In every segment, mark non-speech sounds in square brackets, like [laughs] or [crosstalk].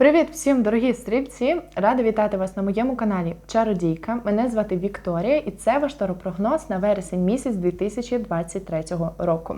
Привіт всім, дорогі стрільці! Рада вітати вас на моєму каналі Чародійка. Мене звати Вікторія, і це ваш таропрогноз на вересень місяць 2023 року.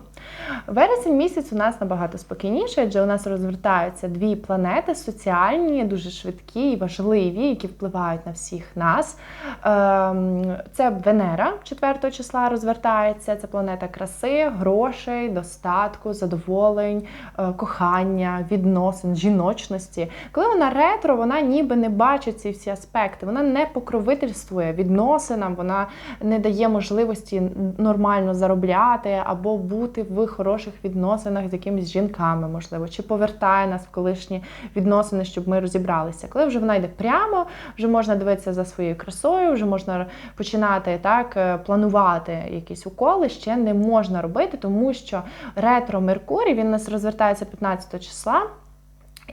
Вересень місяць у нас набагато спокійніший, адже у нас розвертаються дві планети соціальні, дуже швидкі і важливі, які впливають на всіх нас. Ем, Це Венера 4 числа розвертається. Це планета краси, грошей, достатку, задоволень, е, кохання, відносин, жіночності. Коли вона ретро, вона ніби не бачить ці всі аспекти. Вона не покровительствує відносинам, вона не дає можливості нормально заробляти або бути в хороших відносинах з якимись жінками, можливо, чи повертає нас в колишні відносини, щоб ми розібралися. Коли вже вона йде прямо, вже можна дивитися за своєю красою, вже можна починати так е, планувати якісь уколи. Ще не можна робити, тому що ретро Меркурій він нас розвертається 15 числа.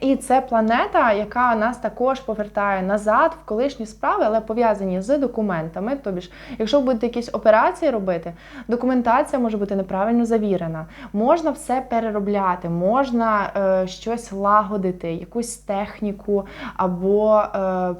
І це планета, яка нас також повертає назад в колишні справи, але пов'язані з документами. Тобі ж, якщо ви будете якісь операції робити, документація може бути неправильно завірена. Можна все переробляти, можна е, щось лагодити, якусь техніку або е,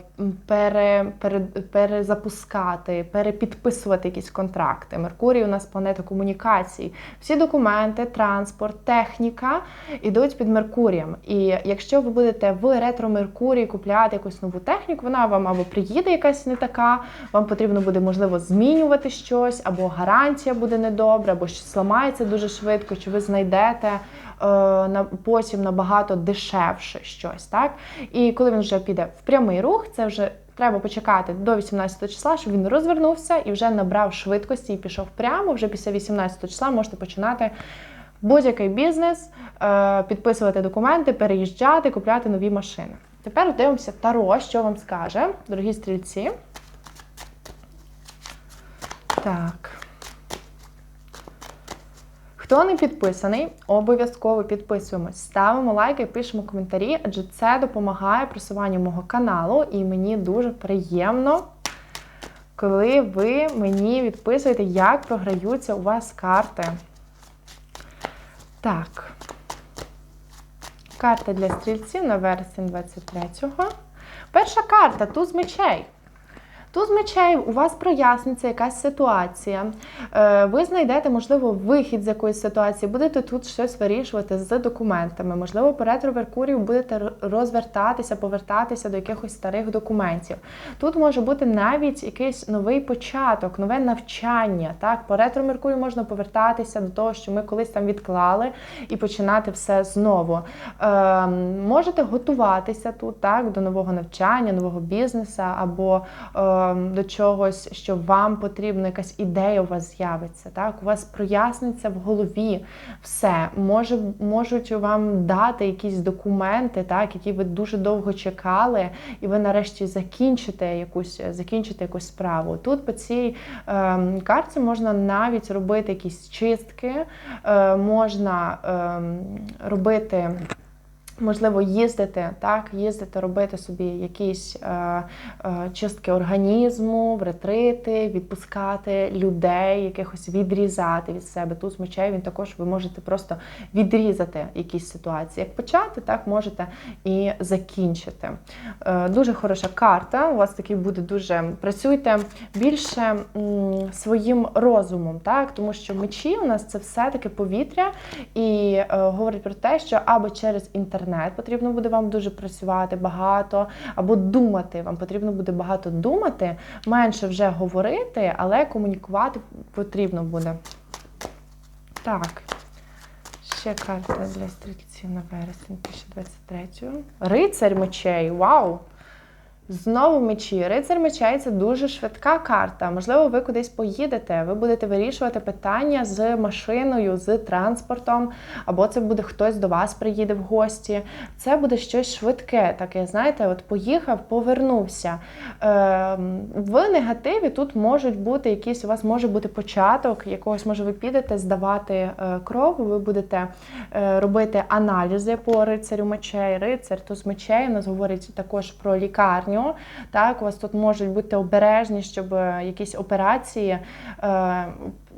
пере, пере, перезапускати, перепідписувати якісь контракти. Меркурій у нас планета комунікацій. Всі документи, транспорт, техніка йдуть під Меркурієм. І якщо ви будете в ретро Меркурії купляти якусь нову техніку, вона вам або приїде якась не така, вам потрібно буде, можливо, змінювати щось, або гарантія буде недобра, або щось зламається дуже швидко, чи ви знайдете е, на потім набагато дешевше щось. так? І коли він вже піде в прямий рух, це вже. Треба почекати до 18 числа, щоб він розвернувся і вже набрав швидкості і пішов прямо. Вже після 18 числа можете починати будь-який бізнес, е, підписувати документи, переїжджати, купляти нові машини. Тепер дивимося Таро, що вам скаже, дорогі стрільці. Так. Хто не підписаний, обов'язково підписуємось, ставимо лайки пишемо коментарі, адже це допомагає просуванню мого каналу, і мені дуже приємно, коли ви мені відписуєте, як програються у вас карти. Так. Карта для стрільців на вересень 23-го. Перша карта туз мечей. Туз мечей у вас проясниться якась ситуація. Е, ви знайдете, можливо, вихід з якоїсь ситуації, будете тут щось вирішувати з документами. Можливо, ретро Меркурію будете розвертатися, повертатися до якихось старих документів. Тут може бути навіть якийсь новий початок, нове навчання. Так, По ретро Меркурію можна повертатися до того, що ми колись там відклали, і починати все знову. Е, можете готуватися тут, так, до нового навчання, нового бізнесу або. Е, до чогось, що вам потрібна якась ідея у вас з'явиться. Так, у вас проясниться в голові все. Може, Можуть вам дати якісь документи, так, які ви дуже довго чекали, і ви нарешті закінчите якусь закінчите якусь справу. Тут по цій е, карті можна навіть робити якісь чистки, е, можна е, робити. Можливо, їздити, так, їздити, робити собі якісь е, е, чистки організму, в ретрити, відпускати людей, якихось відрізати від себе. Тут з мечей він також ви можете просто відрізати якісь ситуації. Як почати, так можете і закінчити. Е, дуже хороша карта. У вас такий буде дуже працюйте більше м, своїм розумом, так, тому що мечі у нас це все-таки повітря, і е, говорить про те, що або через інтернет інтернет, потрібно буде вам дуже працювати багато, або думати. Вам потрібно буде багато думати, менше вже говорити, але комунікувати потрібно буде. Так. Ще карта для стрільців на вересень 2023. Рицарь мечей. Вау! Знову мечі. Рицар мечей це дуже швидка карта. Можливо, ви кудись поїдете, ви будете вирішувати питання з машиною, з транспортом, або це буде хтось до вас приїде в гості. Це буде щось швидке, таке, знаєте, от поїхав, повернувся. Е, В негативі тут можуть бути якісь, у вас може бути початок, якогось, може, ви підете здавати е, кров, ви будете е, робити аналізи по рицарю мечей. Рицар, туз мечей, у нас говорить також про лікарню лікарню. Так, у вас тут можуть бути обережні, щоб е, якісь операції.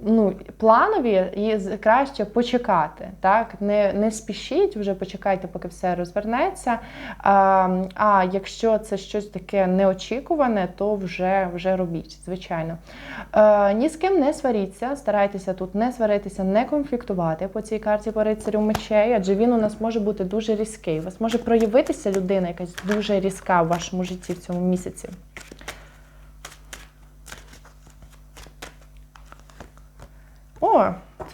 Ну, планові і краще почекати. Так? Не, не спішіть, вже почекайте, поки все розвернеться. А, а якщо це щось таке неочікуване, то вже, вже робіть, звичайно. Е, ні з ким не сваріться, старайтеся тут не сваритися, не конфліктувати по цій карті по рицарю мечей, адже він у нас може бути дуже різкий. У вас може проявитися людина якась дуже різка в вашому житті в цьому місяці. О,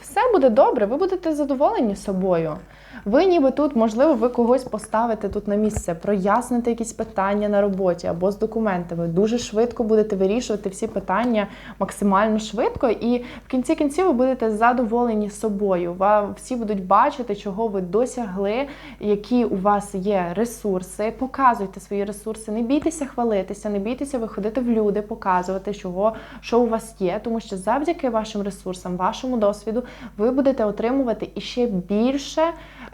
все буде добре, ви будете задоволені собою. Ви ніби тут, можливо, ви когось поставите тут на місце, проясните якісь питання на роботі або з документами. Дуже швидко будете вирішувати всі питання максимально швидко, і в кінці кінців ви будете задоволені собою. Вам всі будуть бачити, чого ви досягли, які у вас є ресурси. Показуйте свої ресурси, не бійтеся хвалитися, не бійтеся виходити в люди, показувати, чого, що у вас є, тому що завдяки вашим ресурсам, вашому досвіду, ви будете отримувати іще більше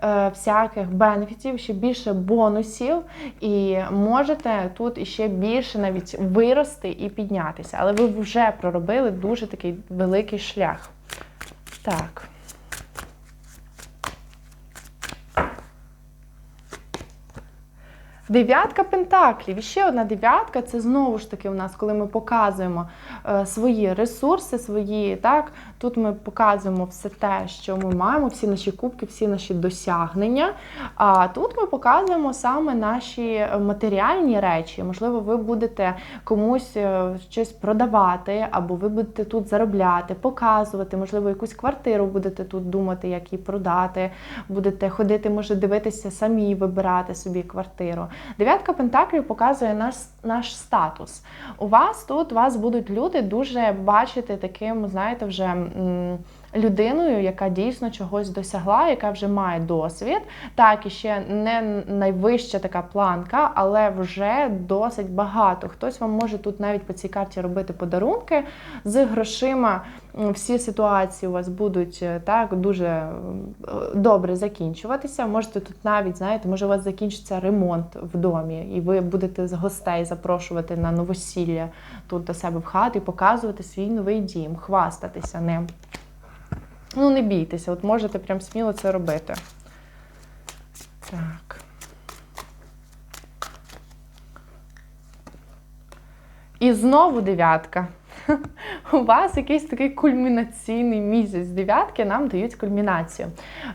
всяких бенефітів, ще більше бонусів, і можете тут іще більше навіть вирости і піднятися. Але ви вже проробили дуже такий великий шлях. Так. Дев'ятка пентаклів. І ще одна дев'ятка це знову ж таки у нас, коли ми показуємо е, свої ресурси, свої так. Тут ми показуємо все те, що ми маємо, всі наші кубки, всі наші досягнення. А тут ми показуємо саме наші матеріальні речі. Можливо, ви будете комусь е, щось продавати, або ви будете тут заробляти, показувати, можливо, якусь квартиру будете тут думати, як її продати, будете ходити, може дивитися самі, вибирати собі квартиру. Дев'ятка пентаклів показує наш, наш статус. У вас тут вас будуть люди дуже бачити таким, знаєте, вже. м, Людиною, яка дійсно чогось досягла, яка вже має досвід. Так, і ще не найвища така планка, але вже досить багато. Хтось вам може тут навіть по цій карті робити подарунки з грошима. Всі ситуації у вас будуть е, так дуже добре закінчуватися. Можете тут навіть, знаєте, може у вас закінчиться ремонт в домі, і ви будете з гостей запрошувати на новосілля тут до себе в хату і показувати свій новий дім, хвастатися ним. Ну, не бійтеся, от можете прям сміло це робити. Так. І знову дев'ятка. У вас якийсь такий кульмінаційний місяць. Дев'ятки нам дають кульмінацію.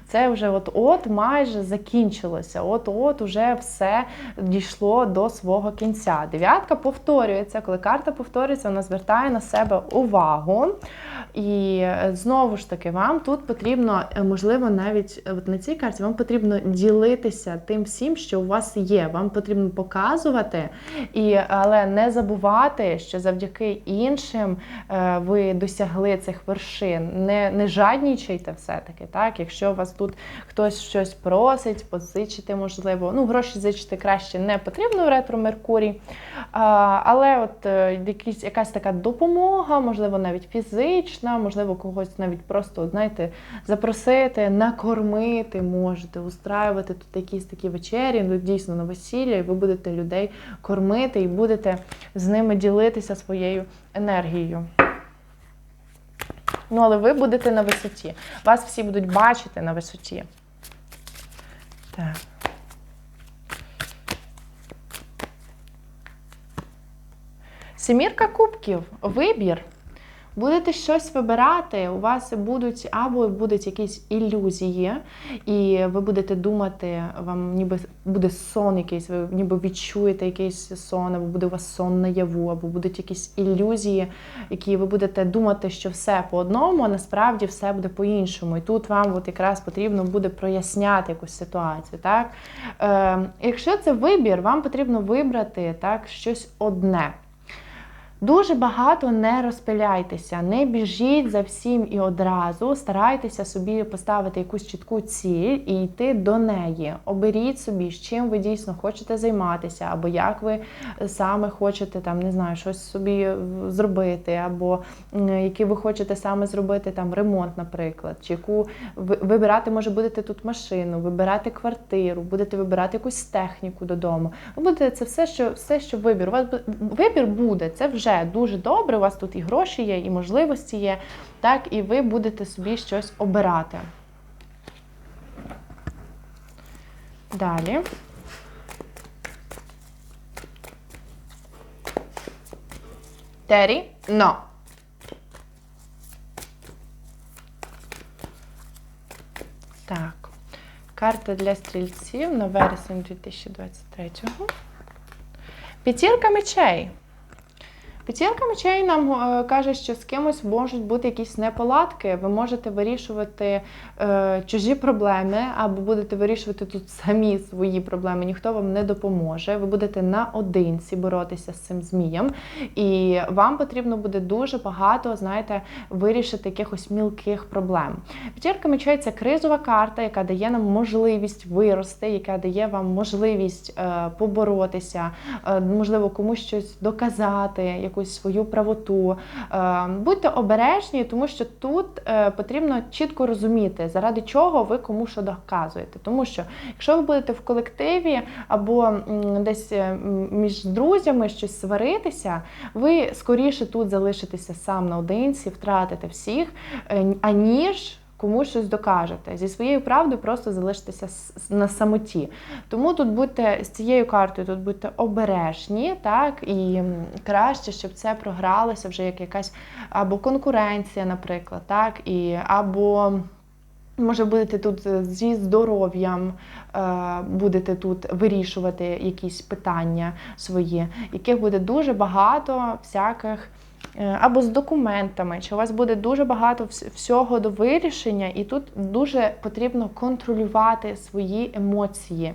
Це вже от-от майже закінчилося. От-от уже все дійшло до свого кінця. Дев'ятка повторюється. Коли карта повторюється, вона звертає на себе увагу. І е, знову ж таки, вам тут потрібно, е, можливо, навіть е, от на цій карті вам потрібно ділитися тим всім, що у вас є. Вам потрібно показувати, і, але не забувати, що завдяки іншим е, ви досягли цих вершин. Не, не жаднічайте все-таки. Так? Якщо вас тут хтось щось просить, позичити, можливо, ну, гроші зичити краще не потрібно в ретро Меркурій. Але от е, якісь, якась така допомога, можливо, навіть фізична, можливо, когось навіть просто, знаєте, запросити, накормити можете, устраювати тут якісь такі вечері, ну, дійсно на весілля, і ви будете людей кормити і будете з ними ділитися своєю енергією. Ну, але ви будете на висоті. Вас всі будуть бачити на висоті. Так. Сімірка кубків. Вибір. Будете щось вибирати, у вас будуть або будуть якісь ілюзії, і ви будете думати, вам ніби буде сон якийсь, ви ніби відчуєте якийсь сон, або буде у вас сон наяву, або будуть якісь ілюзії, які ви будете думати, що все по одному, а насправді все буде по-іншому. І тут вам от якраз потрібно буде проясняти якусь ситуацію. Так? Е, якщо це вибір, вам потрібно вибрати так, щось одне. Дуже багато не розпиляйтеся, не біжіть за всім і одразу. Старайтеся собі поставити якусь чітку ціль і йти до неї. Оберіть собі, з чим ви дійсно хочете займатися, або як ви саме хочете там, не знаю, щось собі зробити, або який ви хочете саме зробити там ремонт, наприклад, чи яку ви- вибирати може будете тут машину, вибирати квартиру, будете вибирати якусь техніку додому. Ви будете це все, що все, що вибір. У вас вибір буде, це вже вже дуже добре. У вас тут і гроші є, і можливості є. Так, і ви будете собі щось обирати. Далі. Тері? Но. Так. Карта для стрільців на вересень 2023. П'ятірка мечей. П'ятірка мечей нам е, каже, що з кимось можуть бути якісь неполадки. Ви можете вирішувати е, чужі проблеми, або будете вирішувати тут самі свої проблеми. Ніхто вам не допоможе. Ви будете наодинці боротися з цим змієм, і вам потрібно буде дуже багато, знаєте, вирішити якихось мілких проблем. П'ятірка мечей це кризова карта, яка дає нам можливість вирости, яка дає вам можливість е, поборотися, е, можливо, комусь щось доказати, якусь свою правоту. Е, Будьте обережні, тому що тут е, потрібно чітко розуміти, заради чого ви кому що доказуєте. Тому що якщо ви будете в колективі або десь е, між друзями щось сваритися, ви скоріше тут залишитеся сам наодинці, втратите всіх, аніж. Кому щось докажете зі своєю правдою, просто залишитеся на самоті. Тому тут будьте з цією картою, тут будьте обережні, так і краще, щоб це програлося вже як якась або конкуренція, наприклад, так, і або. Може, будете тут е, зі здоров'ям, е, будете тут вирішувати якісь питання свої, яких буде дуже багато всяких. Е, Або з документами, чи у вас буде дуже багато всього до вирішення, і тут дуже потрібно контролювати свої емоції.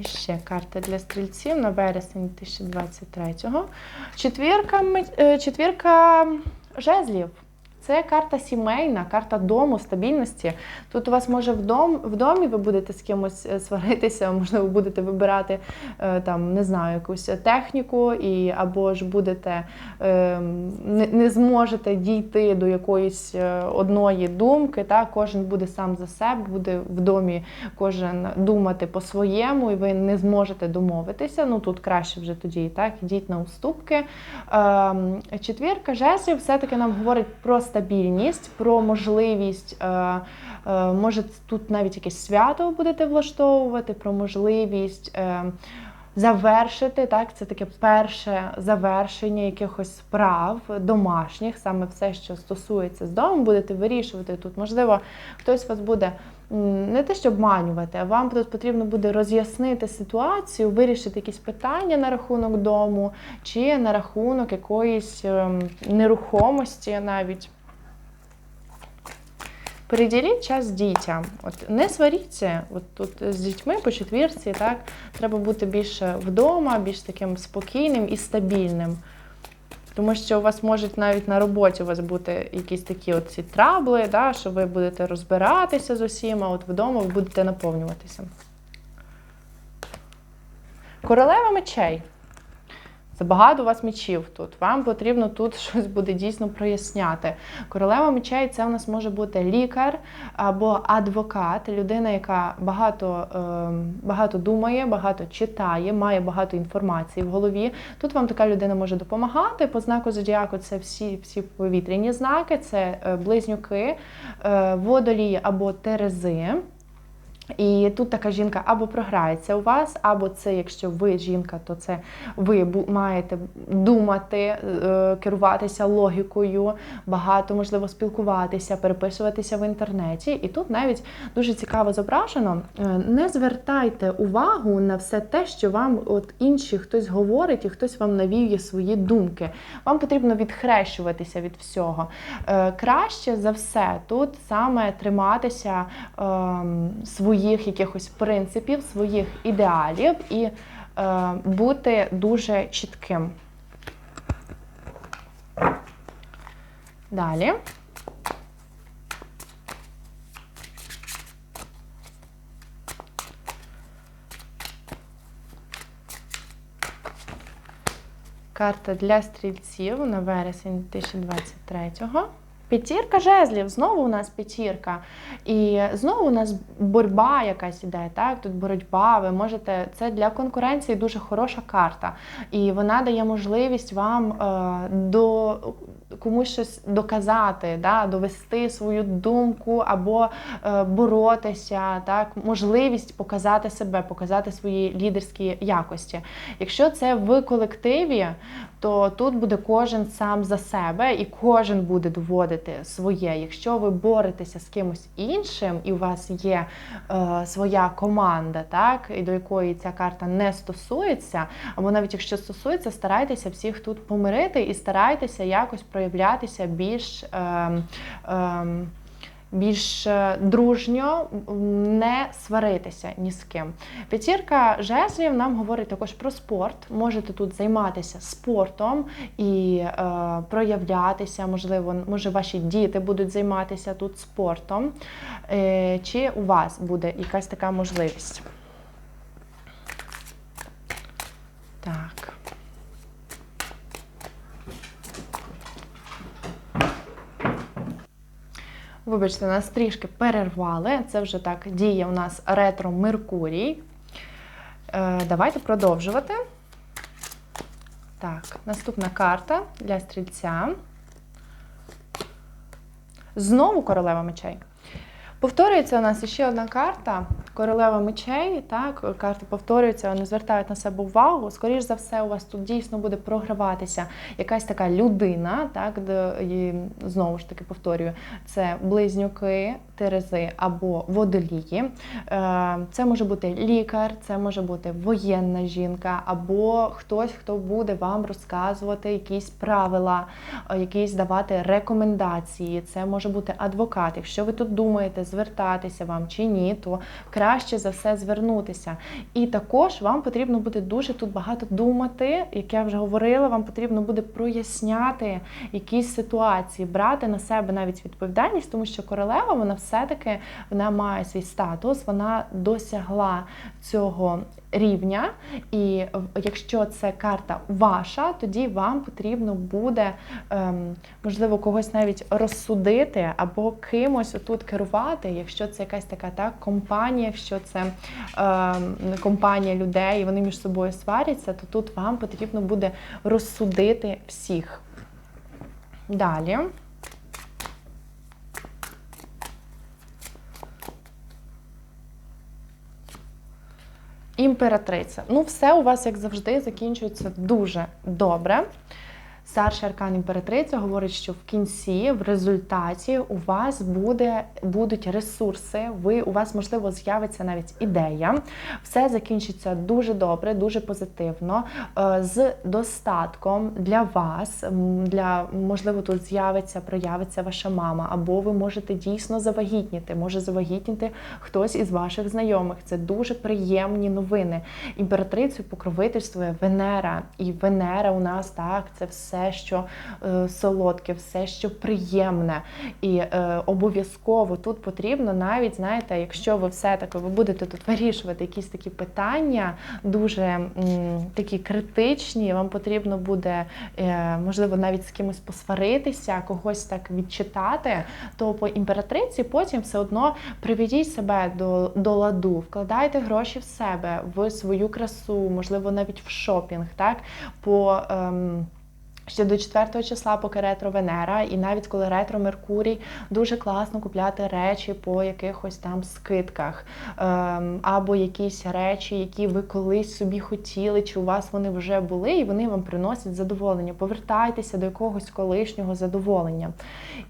І ще карта для стрільців на вересень 2023-го. Четвірка, е, четвірка жезлів. Це карта сімейна, карта дому, стабільності. Тут у вас може в, дом, в домі ви будете з кимось е, сваритися, [laughs] можливо, будете вибирати е, там, не знаю, якусь техніку, і, або ж будете е, не, не зможете дійти до якоїсь е, одної думки. Так? Кожен буде сам за себе, буде в домі кожен думати по-своєму, і ви не зможете домовитися. Ну тут краще вже тоді так, йдіть на уступки. Ем, Четвірка жезлів все-таки нам говорить про стабільність, про можливість. е, е, Може, тут навіть якесь свято будете влаштовувати, про можливість. е, Завершити так, це таке перше завершення якихось справ домашніх, саме все, що стосується з дому, будете вирішувати тут. Можливо, хтось вас буде не те, що обманювати, а вам тут потрібно буде роз'яснити ситуацію, вирішити якісь питання на рахунок дому, чи на рахунок якоїсь ем, нерухомості навіть. Приділіть час дітям. От не сваріться. От тут з дітьми по четвірці, так треба бути більше вдома, більш таким спокійним і стабільним. Тому що у вас можуть навіть на роботі у вас бути якісь такі от трабли, да, що ви будете розбиратися з усім, а от вдома ви будете наповнюватися. Королева мечей. Забагато у вас мечів тут. Вам потрібно тут [laughs] щось буде дійсно проясняти. Королева мечей це у нас може бути лікар або адвокат, людина, яка багато, ем, багато думає, багато читає, має багато інформації в голові. Тут вам така людина може допомагати. По знаку зодіаку це всі, всі повітряні знаки, це е, близнюки, е, водолії або терези. І тут така жінка або програється у вас, або це, якщо ви жінка, то це ви маєте думати, е, керуватися логікою, багато можливо спілкуватися, переписуватися в інтернеті. І тут навіть дуже цікаво зображено. е, Не звертайте увагу на все те, що вам от інші хтось говорить і хтось вам навіює свої думки. Вам потрібно відхрещуватися від всього. Е, Краще за все тут саме триматися ем, своїх якихось принципів, своїх ідеалів і е, бути дуже чітким. Далі. Карта для стрільців на вересень 2023-го. П'ятірка жезлів, знову у нас п'ятірка. І знову у нас боротьба якась іде, так? Тут боротьба, ви можете. Це для конкуренції дуже хороша карта. І вона дає можливість вам е, до комусь щось доказати, да? довести свою думку або е, боротися, так? можливість показати себе, показати свої лідерські якості. Якщо це в колективі, то тут буде кожен сам за себе і кожен буде доводити своє. Якщо ви боретеся з кимось іншим, і у вас є е, своя команда, так і до якої ця карта не стосується, або навіть якщо стосується, старайтеся всіх тут помирити і старайтеся якось проявлятися більш. Е, е, більш е, дружньо не сваритися ні з ким. П'ятірка жезлів нам говорить також про спорт. Можете тут займатися спортом і е, проявлятися, можливо, може ваші діти будуть займатися тут спортом, е, чи у вас буде якась така можливість. Так. Вибачте, нас трішки перервали. Це вже так діє у нас ретро Меркурій. Е, Давайте продовжувати. Так, наступна карта для стрільця. Знову королева мечей. Повторюється у нас ще одна карта королева мечей. Так, карти повторюються, вони звертають на себе увагу. Скоріше за все, у вас тут дійсно буде програватися якась така людина, так, де, і, знову ж таки повторюю, це близнюки, терези або водолії. Е, Це може бути лікар, це може бути воєнна жінка, або хтось, хто буде вам розказувати якісь правила, е, якісь давати рекомендації. Це може бути адвокат. Якщо ви тут думаєте, звертатися вам чи ні, то краще за все звернутися. І також вам потрібно буде дуже тут багато думати, як я вже говорила, вам потрібно буде проясняти якісь ситуації, брати на себе навіть відповідальність, тому що королева, вона все-таки вона має свій статус, вона досягла цього рівня. І якщо це карта ваша, тоді вам потрібно буде, ем, можливо, когось навіть розсудити або кимось отут керувати, якщо це якась така так, компанія, якщо це ем, компанія людей, і вони між собою сваряться, то тут вам потрібно буде розсудити всіх. Далі. Імператриця. Ну, все у вас, як завжди, закінчується дуже добре. Старший аркан імператриця говорить, що в кінці, в результаті, у вас буде, будуть ресурси, ви, у вас, можливо, з'явиться навіть ідея. Все закінчиться дуже добре, дуже позитивно, е, з достатком для вас, для, можливо, тут з'явиться, проявиться ваша мама, або ви можете дійсно завагітніти, може завагітніти хтось із ваших знайомих. Це дуже приємні новини. Імператрицю покровительствує Венера. І Венера у нас так, це все що е, солодке, все, що приємне. І е, обов'язково тут потрібно навіть, знаєте, якщо ви все-таки ви будете тут вирішувати якісь такі питання, дуже такі критичні, вам потрібно буде, е, можливо, навіть з кимось посваритися, когось так відчитати, то по імператриці потім все одно приведіть себе до, до ладу, вкладайте гроші в себе, в свою красу, можливо, навіть в шопінг, так? по... Ем, Ще до 4 числа, поки ретро Венера, і навіть коли ретро Меркурій, дуже класно купляти речі по якихось там скидках, ем, або якісь речі, які ви колись собі хотіли, чи у вас вони вже були, і вони вам приносять задоволення. Повертайтеся до якогось колишнього задоволення.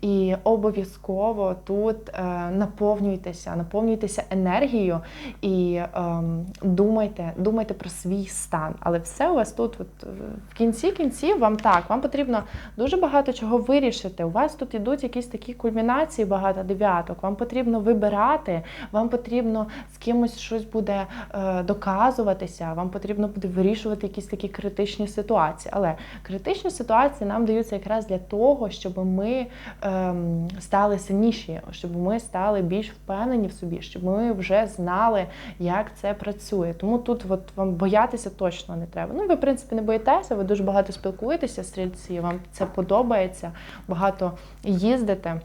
І обов'язково тут е, наповнюйтеся, наповнюйтеся енергією і ем, думайте, думайте про свій стан. Але все у вас тут, от, в кінці кінців, вам так. Так, вам потрібно дуже багато чого вирішити. У вас тут ідуть якісь такі кульмінації, багато дев'яток. Вам потрібно вибирати, вам потрібно з кимось щось буде е, доказуватися, вам потрібно буде вирішувати якісь такі критичні ситуації. Але критичні ситуації нам даються якраз для того, щоб ми е, стали сильніші, щоб ми стали більш впевнені в собі, щоб ми вже знали, як це працює. Тому тут от вам боятися точно не треба. Ну, ви, в принципі, не боїтеся, ви дуже багато спілкуєтеся стрільці, вам це подобається, багато їздите.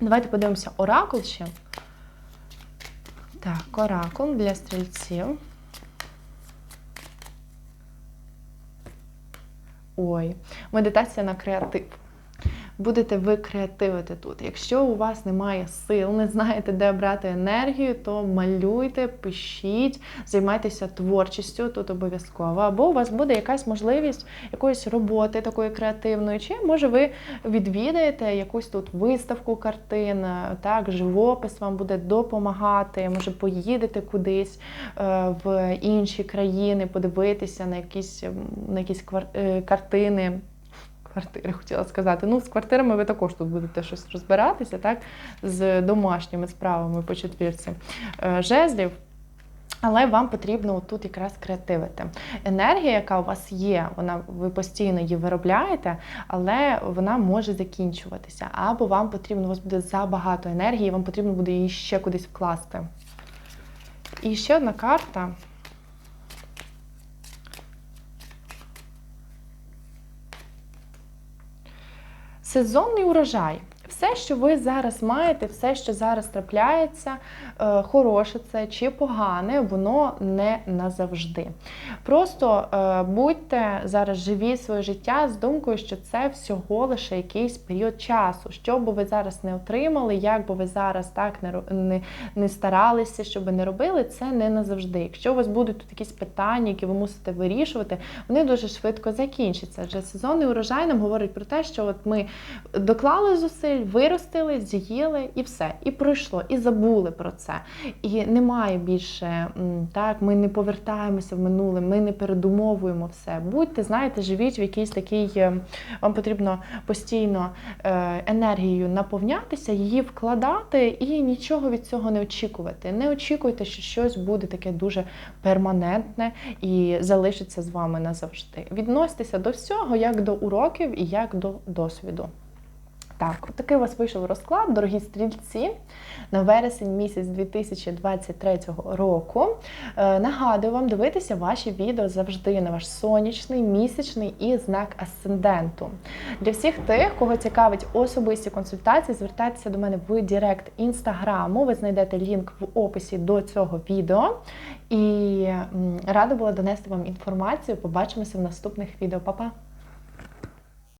Давайте подивимося оракул ще. Так, оракул для стрільців. Ой, медитація на креатив. Будете ви креативити тут. Якщо у вас немає сил, не знаєте, де брати енергію, то малюйте, пишіть, займайтеся творчістю тут обов'язково. Або у вас буде якась можливість якоїсь роботи такої креативної, чи може ви відвідаєте якусь тут виставку картин, так, живопис вам буде допомагати, може поїдете кудись е, в інші країни, подивитися на якісь, на якісь е, картини квартири, хотіла сказати. Ну, з квартирами ви також тут будете щось розбиратися, так? З домашніми справами по четвірці е, жезлів. Але вам потрібно тут якраз креативити. Енергія, яка у вас є, вона ви постійно її виробляєте, але вона може закінчуватися. Або вам потрібно, у вас буде забагато енергії, вам потрібно буде її ще кудись вкласти. І ще одна карта. Сезонний урожай. Все, що ви зараз маєте, все, що зараз трапляється, е, хороше це чи погане, воно не назавжди. Просто е, будьте зараз живі своє життя з думкою, що це всього лише якийсь період часу. Що би ви зараз не отримали, як би ви зараз так не, не, не старалися, що би не робили, це не назавжди. Якщо у вас будуть тут якісь питання, які ви мусите вирішувати, вони дуже швидко закінчаться. Адже сезонний урожай нам говорить про те, що от ми доклали зусиль, виростили, з'їли і все. І пройшло, і забули про це. І немає більше так, ми не повертаємося в минуле, ми не передумовуємо все. Будьте, знаєте, живіть в якийсь такий, е, вам потрібно постійно е, енергією наповнятися, її вкладати і нічого від цього не очікувати. Не очікуйте, що щось буде таке дуже перманентне і залишиться з вами назавжди. Відносьтеся до всього як до уроків і як до досвіду. Так, от такий у вас вийшов розклад, дорогі стрільці, на вересень місяць 2023 року. Е, нагадую вам дивитися ваші відео завжди на ваш сонячний, місячний і знак асценденту. Для всіх тих, кого цікавить особисті консультації, звертайтеся до мене в Директ інстаграму. Ви знайдете лінк в описі до цього відео. І рада була донести вам інформацію. Побачимося в наступних відео. Па-па!